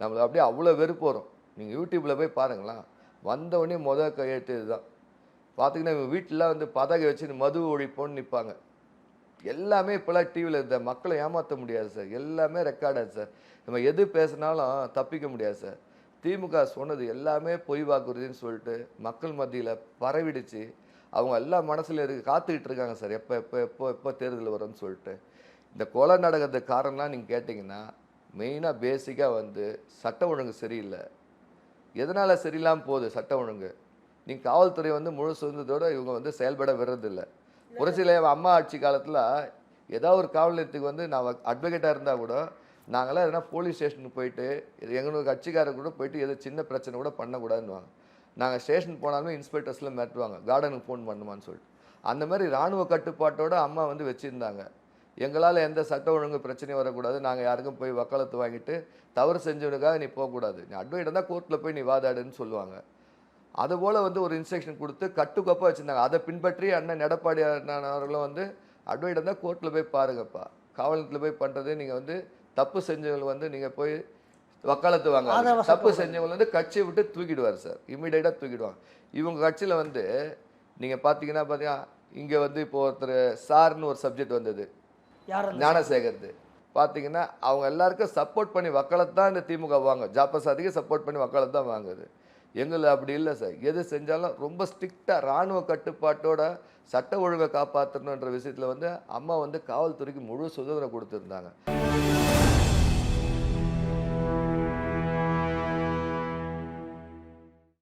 நம்மளுக்கு அப்படியே அவ்வளோ வெறுப்பு வரும். நீங்கள் யூடியூப்பில் போய் பாருங்களேன். வந்தவொடனே மொதல் கையெழுத்து இதுதான் பார்த்தீங்கன்னா இவங்க வந்து பதகை வச்சு மது ஒழிப்போன்னு நிற்பாங்க எல்லாமே இப்போலாம் டிவியில் இருந்த மக்களை ஏமாற்ற முடியாது சார். எல்லாமே ரெக்கார்டாது சார். நம்ம எது பேசினாலும் தப்பிக்க முடியாது சார். திமுக சொன்னது எல்லாமே பொய் வாக்குறுதின்னு சொல்லிட்டு மக்கள் மத்தியில் பரவிடுச்சு. அவங்க எல்லாம் மனசில் இருக்கு காத்துக்கிட்டு இருக்காங்க சார். எப்போ எப்போ எப்போ எப்போ தேர்தல் வரும்னு சொல்லிட்டு. இந்த கொலை நடக்கிறதுக்கு காரணம்லாம் நீங்கள் கேட்டிங்கன்னா மெயினாக பேசிக்காக வந்து சட்ட ஒழுங்கு சரியில்லை. எதனால் சரியில்லாமல் போகுது சட்ட ஒழுங்கு? நீங்கள் காவல்துறை வந்து முழு சுதந்திரத்தோட இவங்க வந்து செயல்பட விடுறதில்ல. ஒரு சில அம்மா ஆட்சி காலத்தில் ஏதாவது ஒரு காவல் நிலையத்துக்கு வந்து நான் அட்வொகேட்டாக இருந்தால் கூட நாங்களாம் எதனா போலீஸ் ஸ்டேஷனுக்கு போயிட்டு இது எங்களுக்கு கட்சிக்காரர் கூட போயிட்டு எது சின்ன பிரச்சனை கூட பண்ணக்கூடாதுன்னுவாங்க. நாங்கள் ஸ்டேஷன் போனாலுமே இன்ஸ்பெக்டர்ஸ்லாம் மிரட்டுவாங்க. கார்டனுக்கு ஃபோன் பண்ணுமான்னு சொல்லிட்டு. அந்த மாதிரி இராணுவ கட்டுப்பாட்டோட அம்மா வந்து வச்சுருந்தாங்க. எங்களால் எந்த சட்ட ஒழுங்கு பிரச்சனையும் வரக்கூடாது. நாங்கள் யாருக்கும் போய் வக்காலத்து வாங்கிட்டு தவறு செஞ்சவனுக்காக நீ போகக்கூடாது. நீ அட்வைட் தான் கோர்ட்டில் போய் நீ வாதாடுன்னு சொல்லுவாங்க. அதுபோல் வந்து ஒரு இன்ஸ்ட்ரக்ஷன் கொடுத்து கட்டுக்கோப்பாக வச்சுருந்தாங்க. அதை பின்பற்றி அண்ணன் எடப்பாடி அண்ணன் அவர்களும் வந்து அட்வைட் தான் கோர்ட்டில் போய் பாருங்கப்பா. காவல் நிலையத்தில் போய் பண்ணுறது நீங்கள் வந்து தப்பு செஞ்சவங்க வந்து நீங்கள் போய் வக்காலத்து வாங்க தப்பு செஞ்சவங்க வந்து கட்சியை விட்டு தூக்கிடுவார் சார். இமீடியட்டாக தூக்கிடுவாங்க. இவங்க கட்சியில் வந்து நீங்கள் பார்த்தீங்கன்னா பார்த்தீங்கன்னா இங்கே வந்து இப்போ ஒருத்தர் சார்னு ஒரு சப்ஜெக்ட் வந்தது. ஞானசேகர்து. பார்த்தீங்கன்னா அவங்க எல்லாருக்கும் சப்போர்ட் பண்ணி வக்கலை தான் இந்த திமுக வாங்க ஜாப்பசாதிக்கு சப்போர்ட் பண்ணி வக்காலத்து தான் வாங்குது. எங்களை அப்படி இல்லை சார். எது செஞ்சாலும் ரொம்ப ஸ்ட்ரிக்டாக இராணுவ கட்டுப்பாட்டோட சட்ட ஒழுங்கை காப்பாற்றணுன்ற விஷயத்தில் வந்து அம்மா வந்து காவல்துறைக்கு முழு சுதந்திரம் கொடுத்துருந்தாங்க.